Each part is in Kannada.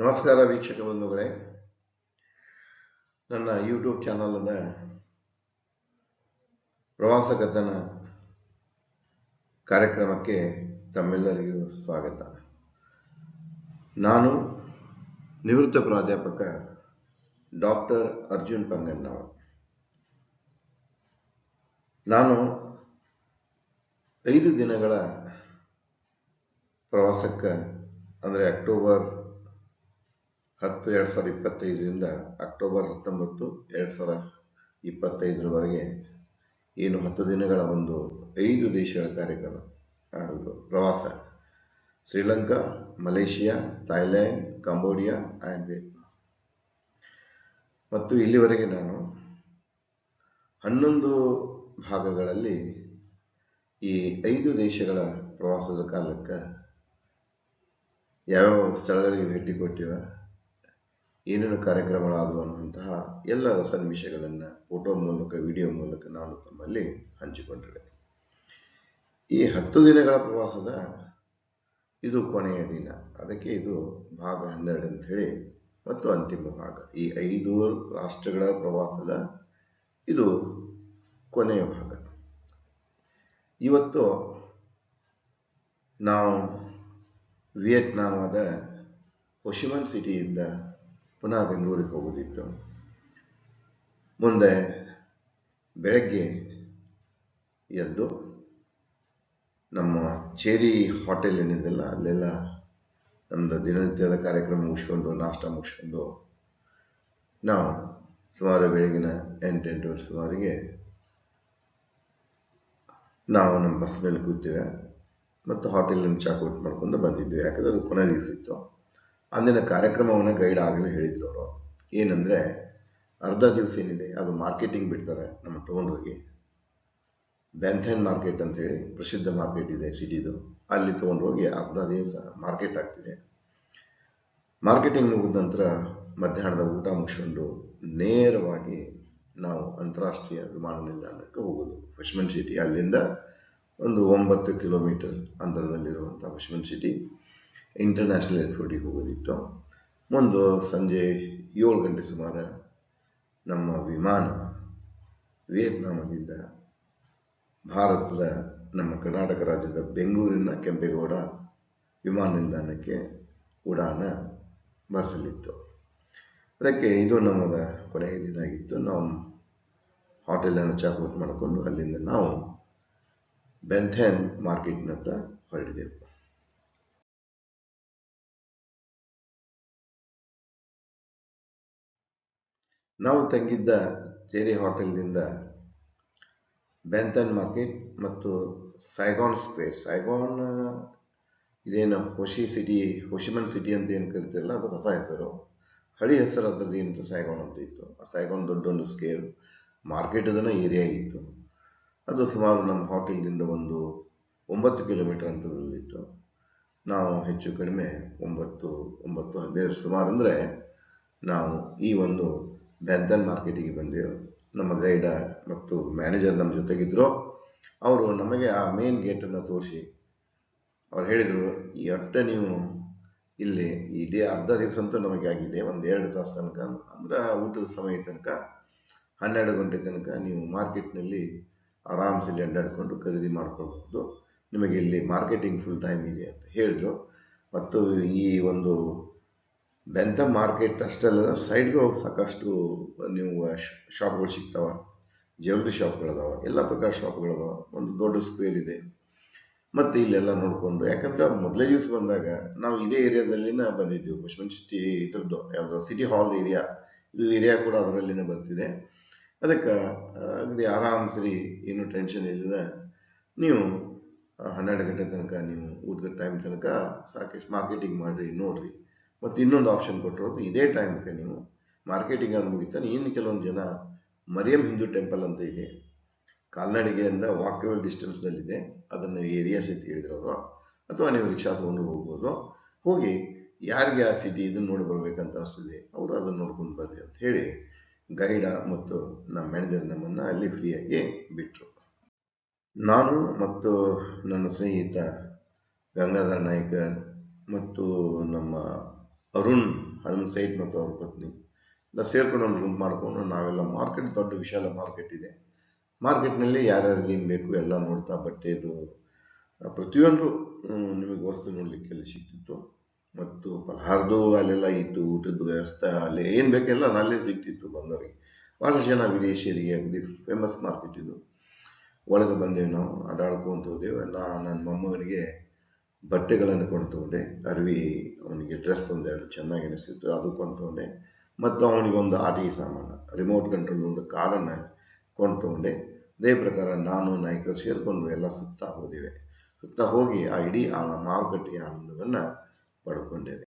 ನಮಸ್ಕಾರ ವೀಕ್ಷಕ ಬಂಧುಗಳೇ. ನನ್ನ ಯೂಟ್ಯೂಬ್ ಚಾನಲದ ಪ್ರವಾಸ ಕಥನ ಕಾರ್ಯಕ್ರಮಕ್ಕೆ ತಮ್ಮೆಲ್ಲರಿಗೂ ಸ್ವಾಗತ. ನಾನು ನಿವೃತ್ತ ಪ್ರಾಧ್ಯಾಪಕ ಡಾಕ್ಟರ್ ಅರ್ಜುನ್ ಪಂಗಣ್ಣ ನಾನು ಐದು ದಿನಗಳ ಪ್ರವಾಸಕ್ಕೆ, ಅಂದರೆ ಅಕ್ಟೋಬರ್ ಹತ್ತು ಎರಡು ಸಾವಿರದ ಇಪ್ಪತ್ತೈದರಿಂದ ಅಕ್ಟೋಬರ್ ಹತ್ತೊಂಬತ್ತು ಎರಡು ಸಾವಿರ ಇಪ್ಪತ್ತೈದರವರೆಗೆ ಏನು ಹತ್ತು ದಿನಗಳ ಒಂದು ಐದು ದೇಶಗಳ ಕಾರ್ಯಕ್ರಮ ಪ್ರವಾಸ. Sri Lanka, Malaysia Thailand Cambodia and Vietnam. ಮತ್ತು ಇಲ್ಲಿವರೆಗೆ ನಾನು ಹನ್ನೊಂದು ಭಾಗಗಳಲ್ಲಿ ಈ ಐದು ದೇಶಗಳ ಪ್ರವಾಸದ ಕಾಲಕ್ಕೆ ಯಾವ್ಯಾವ ಸ್ಥಳಗಳಿಗೆ ಭೇಟಿ ಕೊಟ್ಟಿವ? ಏನೇನು ಕಾರ್ಯಕ್ರಮಗಳಾದವು ಅನ್ನುವಂತಹ ಎಲ್ಲ ಸನ್ನಿವೇಶಗಳನ್ನು ಫೋಟೋ ಮೂಲಕ ವಿಡಿಯೋ ಮೂಲಕ ನಾನು ತಮ್ಮಲ್ಲಿ ಹಂಚಿಕೊಂಡಿದ್ದೇನೆ. ಈ ಹತ್ತು ದಿನಗಳ ಪ್ರವಾಸದ ಇದು ಕೊನೆಯ ದಿನ. ಅದಕ್ಕೆ ಇದು ಭಾಗ ಹನ್ನೆರಡು ಅಂತ ಹೇಳಿ ಮತ್ತು ಅಂತಿಮ ಭಾಗ. ಈ ಐದು ರಾಷ್ಟ್ರಗಳ ಪ್ರವಾಸದ ಇದು ಕೊನೆಯ ಭಾಗ. ಇವತ್ತು ನಾವು ವಿಯೆಟ್ನಾಮದ ಹೊಶಿಮನ್ ಸಿಟಿಯಿಂದ ಪುನಃ ಬೆಂಗಳೂರಿಗೆ ಹೋಗೋದಿತ್ತು. ಮುಂದೆ ಬೆಳಗ್ಗೆ ಎದ್ದು ನಮ್ಮ ಚೇರಿ ಹೋಟೆಲ್ ಏನಿದೆಲ್ಲ, ಅಲ್ಲೆಲ್ಲ ನಮ್ಮದು ದಿನನಿತ್ಯದ ಕಾರ್ಯಕ್ರಮ ಮುಗಿಸ್ಕೊಂಡು, ನಾಷ್ಟ ಮುಗಿಸ್ಕೊಂಡು ನಾವು ಸುಮಾರು ಬೆಳಗಿನ ಎಂಟೆಂಟುವರೆ ಸುಮಾರಿಗೆ ನಾವು ನಮ್ಮ ಬಸ್ ಮೇಲೆ ಕೂತೀವಿ ಮತ್ತು ಹೋಟೆಲಿನ ಚಾಕೋಟ್ ಮಾಡ್ಕೊಂಡು ಬಂದಿದ್ವಿ. ಯಾಕಂದ್ರೆ ಅದು ಕೊನೆ ದಿವಸ ಇತ್ತು. ಅಂದಿನ ಕಾರ್ಯಕ್ರಮವನ್ನು ಗೈಡ್ ಆಗಲೇ ಹೇಳಿದರು ಅವರು. ಏನಂದರೆ, ಅರ್ಧ ದಿವಸ ಏನಿದೆ, ಅದು ಮಾರ್ಕೆಟಿಂಗ್ ಬಿಡ್ತಾರೆ ನಮ್ಮ ತೊಗೊಂಡೋಗಿ ಬ್ಯಾಂಥೆನ್ ಮಾರ್ಕೆಟ್ ಅಂತ ಹೇಳಿ ಪ್ರಸಿದ್ಧ ಮಾರ್ಕೆಟ್ ಇದೆ ಸಿಟಿದು. ಅಲ್ಲಿ ತೊಗೊಂಡೋಗಿ ಅರ್ಧ ದಿವಸ ಮಾರ್ಕೆಟ್ ಆಗ್ತಿದೆ. ಮಾರ್ಕೆಟಿಂಗ್ ಮುಗಿದ ನಂತರ ಮಧ್ಯಾಹ್ನದ ಊಟ ಮುಗಿಸ್ಕೊಂಡು ನೇರವಾಗಿ ನಾವು ಅಂತಾರಾಷ್ಟ್ರೀಯ ವಿಮಾನ ನಿಲ್ದಾಣಕ್ಕೆ ಹೋಗೋದು. ಪಶ್ಮನ್ ಸಿಟಿ ಅಲ್ಲಿಂದ ಒಂದು ಒಂಬತ್ತು ಕಿಲೋಮೀಟರ್ ಅಂತರದಲ್ಲಿರುವಂಥ ಪಶ್ಮನ್ ಸಿಟಿ ಇಂಟರ್ನ್ಯಾಷನಲ್ ಏರ್ಪೋರ್ಟಿಗೆ ಹೋಗೋದಿತ್ತು. ಒಂದು ಸಂಜೆ ಏಳು ಗಂಟೆ ಸುಮಾರು ನಮ್ಮ ವಿಮಾನ ವಿಯೆಟ್ನಾಮದಿಂದ ಭಾರತದ ನಮ್ಮ ಕರ್ನಾಟಕ ರಾಜ್ಯದ ಬೆಂಗಳೂರಿನ ಕೆಂಪೇಗೌಡ ವಿಮಾನ ನಿಲ್ದಾಣಕ್ಕೆ ಉಡಾನ ಬರೆಸಲಿತ್ತು. ಅದಕ್ಕೆ ಇದು ನಮ್ಮದ ಕೊನೆಯ ದಿನ ಆಗಿತ್ತು ನಾವು ಹೋಟೆಲನ್ನು ಚಾಕೋಟ್ ಮಾಡಿಕೊಂಡು ಅಲ್ಲಿಂದ ನಾವು ಬೆಂಥೆನ್ ಮಾರ್ಕೆಟ್ನತ್ತ ಹೊರಟಿದೆವು. ನಾವು ತಂಗಿದ್ದ ಚೇರಿ ಹೋಟೆಲ್ನಿಂದ ಬ್ಯಾಂತನ್ ಮಾರ್ಕೆಟ್ ಮತ್ತು ಸೈಗಾನ್ ಸ್ಕ್ವೇರ್. ಸೈಗಾನ್, ಇದೇನು ಹೊಶಿ ಸಿಟಿ, ಹೊಶಿಮನ್ ಸಿಟಿ ಅಂತ ಏನು ಕರಿತಿರಲ್ಲ, ಅದು ಹೊಸ ಹೆಸರು. ಹಳಿ ಹೆಸರು ಅದರದ್ದು ಏನು ಸೈಗಾನ್ ಅಂತ ಇತ್ತು. ಆ ಸೈಗಾನ್ ದೊಡ್ಡೊಂದು ಸ್ಕೇರ್ ಮಾರ್ಕೆಟ್ ಅದನ್ನು ಏರಿಯಾ ಇತ್ತು. ಅದು ಸುಮಾರು ನಮ್ಮ ಹೋಟೆಲ್ನಿಂದ ಒಂದು ಒಂಬತ್ತು ಕಿಲೋಮೀಟರ್ ಅಂತದಲ್ಲಿತ್ತು ನಾವು ಹೆಚ್ಚು ಕಡಿಮೆ ಒಂಬತ್ತು ಒಂಬತ್ತು ಹದಿನೈದು ಸುಮಾರು ಅಂದರೆ ನಾವು ಈ ಒಂದು ಬೆಂತನ್ ಮಾರ್ಕೆಟಿಗೆ ಬಂದೆವು. ನಮ್ಮ ಗೈಡ ಮತ್ತು ಮ್ಯಾನೇಜರ್ ನಮ್ಮ ಜೊತೆಗಿದ್ರು. ಅವರು ನಮಗೆ ಆ ಮೇನ್ ಗೇಟನ್ನು ತೋರಿಸಿ, ಅವ್ರು ಹೇಳಿದರು, ಈ ಅಟ್ಟ ನೀವು ಇಲ್ಲಿ ಇಡೀ ಅರ್ಧ ದಿವಸ ಅಂತೂ ನಮಗೆ ಆಗಿದೆ. ಒಂದು ಎರಡು ತಾಸು ತನಕ ಅಂದ್ರೆ ಊಟದ ಸಮಯ ತನಕ, ಹನ್ನೆರಡು ಗಂಟೆ ತನಕ ನೀವು ಮಾರ್ಕೆಟ್ನಲ್ಲಿ ಆರಾಮ್ಸಲ್ಲಿ ಅಡ್ಡಾಡಿಕೊಂಡು ಖರೀದಿ ಮಾಡ್ಕೊಳ್ಬೋದು ನಿಮಗೆ ಇಲ್ಲಿ ಮಾರ್ಕೆಟಿಂಗ್ ಫುಲ್ ಟೈಮ್ ಇದೆ ಅಂತ ಹೇಳಿದರು. ಮತ್ತು ಈ ಒಂದು ಬೆಂತ ಮಾರ್ಕೆಟ್ ಅಷ್ಟೆಲ್ಲ ಸೈಡ್ಗೆ ಹೋಗಿ ಸಾಕಷ್ಟು ನೀವು ಶಾಪ್ಗಳು ಸಿಗ್ತಾವ. ಜ್ಯುವೆಲ್ರಿ ಶಾಪ್ಗಳದಾವ, ಎಲ್ಲ ಪ್ರಕಾರ ಶಾಪ್ಗಳದಾವ. ಒಂದು ದೊಡ್ಡ ಸ್ಕ್ವೇರ್ ಇದೆ. ಮತ್ತು ಇಲ್ಲೆಲ್ಲ ನೋಡಿಕೊಂಡು, ಯಾಕಂದ್ರೆ ಮೊದಲೇ ದಿವಸ ಬಂದಾಗ ನಾವು ಇದೇ ಏರಿಯಾದಲ್ಲಿನ ಬಂದಿದ್ದೀವಿ ಪುಷ್ಪನ್ ಸಿಟಿ ಇದ್ರದ್ದು, ಯಾವುದು ಸಿಟಿ ಹಾಲ್ ಏರಿಯಾ ಇದು ಏರಿಯಾ ಕೂಡ ಅದರಲ್ಲಿನೇ ಬರ್ತಿದೆ. ಅದಕ್ಕೆ ಅಗದಿ ಆರಾಮ್ ಸರಿ ಏನು ಟೆನ್ಷನ್ ಇಲ್ಲದ ನೀವು ಹನ್ನೆರಡು ಗಂಟೆ ತನಕ ನೀವು ಊಟದ ಟೈಮ್ ತನಕ ಸಾಕಷ್ಟು ಮಾರ್ಕೆಟಿಂಗ್ ಮಾಡಿರಿ, ನೋಡಿರಿ. ಮತ್ತು ಇನ್ನೊಂದು ಆಪ್ಷನ್ ಕೊಟ್ಟಿರೋದು ಇದೇ ಟೈಮ್ಗೆ ನೀವು ಮಾರ್ಕೆಟಿಂಗ್ ಅದು ಮುಗಿತಾನೆ ಇನ್ನು ಕೆಲವೊಂದು ಜನ ಮರಿಯಂ ಹಿಂದೂ ಟೆಂಪಲ್ ಅಂತ ಇದೆ. ಕಾಲ್ನಡಿಗೆಯಿಂದ ವಾಕೇಬಲ್ ಡಿಸ್ಟೆನ್ಸ್ನಲ್ಲಿದೆ ಅದನ್ನು ಏರಿಯಾ ಸಹಿತ ಹೇಳಿದ್ರವರು ಅಥವಾ ನೀವು ರಿಕ್ಷಾ ತೊಗೊಂಡು ಹೋಗ್ಬೋದು. ಹೋಗಿ ಯಾರಿಗೆ ಆ ಸಿಟಿ ಇದನ್ನು ನೋಡಿ ಬರಬೇಕಂತ ಅನಿಸ್ತಿದೆ, ಅವರು ಅದನ್ನು ನೋಡ್ಕೊಂಡು ಬರ್ರಿ ಅಂತ ಹೇಳಿ ಗೈಡ ಮತ್ತು ನಮ್ಮ ಮ್ಯಾನೇಜರ್ ನಮ್ಮನ್ನು ಅಲ್ಲಿ ಫ್ರೀಯಾಗಿ ಬಿಟ್ಟರು ನಾನು ಮತ್ತು ನನ್ನ ಸ್ನೇಹಿತ ಗಂಗಾಧರ ನಾಯ್ಕ ಮತ್ತು ನಮ್ಮ ಅರುಣ್ ಅರುಣ್ ಸೈಟ್ ಮತ್ತು ಅವ್ರ ಪತ್ನಿ. ಎಲ್ಲ ಸೇರ್ಕೊಂಡು ಒಂದು ಗುಂಪು ಮಾಡಿಕೊಂಡು ನಾವೆಲ್ಲ ಮಾರ್ಕೆಟ್ ದೊಡ್ಡ ವಿಶಾಲ ಮಾರ್ಕೆಟ್ ಇದೆ. ಮಾರ್ಕೆಟ್ನಲ್ಲಿ ಯಾರ್ಯಾರಿಗೆ ಏನು ಬೇಕು ಎಲ್ಲ ನೋಡ್ತಾ ಬಟ್ಟೆದು ಪ್ರತಿಯೊಂದು ನಿಮಗೆ ವಸ್ತು ನೋಡಲಿಕ್ಕೆಲ್ಲ ಸಿಗ್ತಿತ್ತು ಮತ್ತು ಪಲಹಾರದು ಅಲ್ಲೆಲ್ಲ ಇತ್ತು ಊಟದ ವ್ಯವಸ್ಥೆ, ಅಲ್ಲಿ ಏನು ಬೇಕೆಲ್ಲ ಅಲ್ಲೇ ಸಿಗ್ತಿತ್ತು ಬಂದವರಿಗೆ. ಭಾಳಷ್ಟು ಜನ ವಿದೇಶಿಯರಿಗೆ ಫೇಮಸ್ ಮಾರ್ಕೆಟ್ ಇದು. ಒಳಗೆ ಬಂದೇವು ನಾವು, ಅಡ್ಡಾಡ್ಕೊಂತ ಹೋದೆವು. ಎಲ್ಲ ನನ್ನ ಮೊಮ್ಮಗನಿಗೆ ಬಟ್ಟೆಗಳನ್ನು ಕೊಂಡು ತಗೊಂಡೆ ಅರವಿ ಅವನಿಗೆ ಡ್ರೆಸ್ ಒಂದೆರಡು ಚೆನ್ನಾಗಿ ಅನಿಸ್ತಿತ್ತು ಅದು ಕೊಂಡು ತಗೊಂಡೆ ಮತ್ತು ಅವನಿಗೊಂದು ಆಟಿಕೆ ಸಾಮಾನು ರಿಮೋಟ್ ಕಂಟ್ರೋಲ್ ಒಂದು ಕಾರನ್ನು ಕೊಂಡು ತಗೊಂಡೆ ಅದೇ ಪ್ರಕಾರ ನಾನು, ನಾಯಕರು ಸೇರಿಕೊಂಡು ಎಲ್ಲ ಸುತ್ತಾ ಹೋದಿವೆ. ಸುತ್ತಾ ಹೋಗಿ ಆ ಇಡೀ ಆ ಮಾರುಕಟ್ಟೆಯ ಆನಂದವನ್ನು ಪಡ್ಕೊಂಡೇವೆ.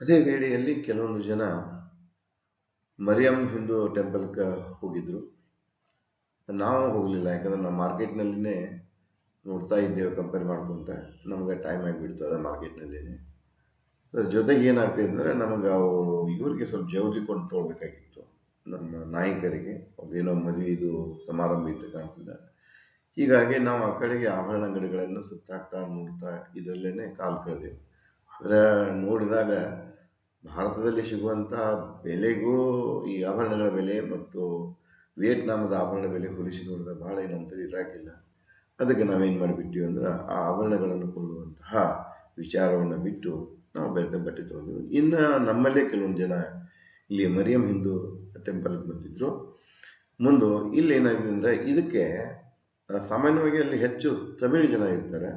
ಅದೇ ವೇಳೆಯಲ್ಲಿ ಕೆಲವೊಂದು ಜನ ಮರಿಯಂ ಹಿಂದೂ ಟೆಂಪಲ್ಗೆ ಹೋಗಿದ್ರು. ನಾವು ಹೋಗಲಿಲ್ಲ, ಯಾಕಂದ್ರೆ ನಾವು ಮಾರ್ಕೆಟ್ನಲ್ಲಿನೇ ನೋಡ್ತಾ ಇದ್ದೇವೆ ಕಂಪೇರ್ ಮಾಡ್ಕೊಂತ. ನಮಗೆ ಟೈಮ್ ಆಗಿಬಿಡ್ತು ಅದ ಮಾರ್ಕೆಟ್ನಲ್ಲಿನೇ ಅದ್ರ ಜೊತೆಗೆ ಏನಾಗ್ತಿದೆ ಅಂದರೆ ನಮಗೆ ಅವು ಇವರಿಗೆ ಸ್ವಲ್ಪ ಜೌರಿ ಕೊಂಡು ತೊಗೊಳ್ಬೇಕಾಗಿತ್ತು ನಮ್ಮ ನಾಯಕರಿಗೆ. ಏನೋ ಮದುವೆದು ಸಮಾರಂಭ ಇತ್ತು ಕಾಣ್ತಿದ್ದ ಹೀಗಾಗಿ ನಾವು ಆ ಕಡೆಗೆ ಆಭರಣ ಅಂಗಡಿಗಳನ್ನು ಸುತ್ತಾಕ್ತಾ, ನೋಡ್ತಾ ಇದರಲ್ಲೇ ಕಾಲು ಕಳೆದೆವು. ಆದರೆ ನೋಡಿದಾಗ ಭಾರತದಲ್ಲಿ ಸಿಗುವಂಥ ಬೆಲೆಗೂ ಈ ಆಭರಣಗಳ ಬೆಲೆ ಮತ್ತು ವಿಯೆಟ್ನಾಮದ ಆಭರಣ ಬೆಲೆ ಹೋಲಿಸಿ ನೋಡಿದ್ರೆ ಭಾಳ ಏನಂತ ಇರಾಕಿಲ್ಲ ಅದಕ್ಕೆ ನಾವೇನು ಮಾಡಿಬಿಟ್ಟಿವಿ ಅಂದ್ರೆ ಆ ಆಭರಣಗಳನ್ನು ಕೊಡುವಂತಹ ವಿಚಾರವನ್ನು ಬಿಟ್ಟು ನಾವು ಬೆಟ್ಟ, ಬಟ್ಟೆ ತೊಗೊಂಡಿದ್ವಿ. ಇನ್ನು ನಮ್ಮಲ್ಲೇ ಕೆಲವೊಂದು ಜನ ಇಲ್ಲಿ ಮರಿಯಂ ಹಿಂದೂ ಟೆಂಪಲ್ಗೆ ಬಂದಿದ್ರು. ಮುಂದೆ ಇಲ್ಲಿ ಏನಾಗಿದೆ ಅಂದರೆ ಇದಕ್ಕೆ ಸಾಮಾನ್ಯವಾಗಿ ಅಲ್ಲಿ ಹೆಚ್ಚು ತಮಿಳು ಜನ ಇರ್ತಾರೆ.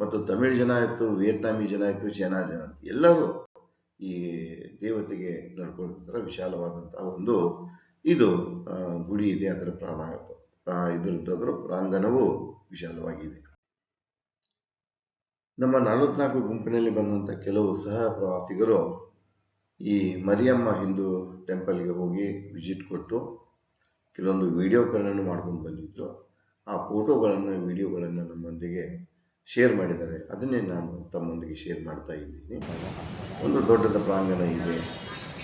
ಮತ್ತು ತಮಿಳು ಜನ ಆಯಿತು, ವಿಯೆಟ್ನಾಮಿ ಜನ ಆಯಿತು, ಚೈನಾ ಜನ ಎಲ್ಲರೂ ಈ ದೇವತೆಗೆ ನಡ್ಕೊಳ್ತಾರೆ ವಿಶಾಲವಾದಂತಹ ಒಂದು ಇದು ಗುಡಿ ಇದೆ, ಅದರ ಪ್ರಾಣ ಆ, ಇದ್ರದ್ದು ಅದರ ಪ್ರಾಂಗಣವು ವಿಶಾಲವಾಗಿದೆ. ನಮ್ಮ ನಲವತ್ನಾಲ್ಕು ಗುಂಪಿನಲ್ಲಿ ಬಂದಂಥ ಕೆಲವು ಸಹ ಪ್ರವಾಸಿಗರು ಈ ಮರಿಯಮ್ಮ ಹಿಂದೂ ಟೆಂಪಲ್ಗೆ ಹೋಗಿ ವಿಸಿಟ್ ಕೊಟ್ಟು ಕೆಲವೊಂದು ವಿಡಿಯೋಗಳನ್ನು ಮಾಡ್ಕೊಂಡು ಬಂದಿದ್ರು. ಆ ಫೋಟೋಗಳನ್ನು ವಿಡಿಯೋಗಳನ್ನು ನಮ್ಮೊಂದಿಗೆ ಶೇರ್ ಮಾಡಿದ್ದಾರೆ. ಅದನ್ನೇ ನಾನು ತಮ್ಮೊಂದಿಗೆ ಶೇರ್ ಮಾಡ್ತಾ ಇದ್ದೀನಿ. ಒಂದು ದೊಡ್ಡದ ಪ್ರಾಂಗಣ ಇದೆ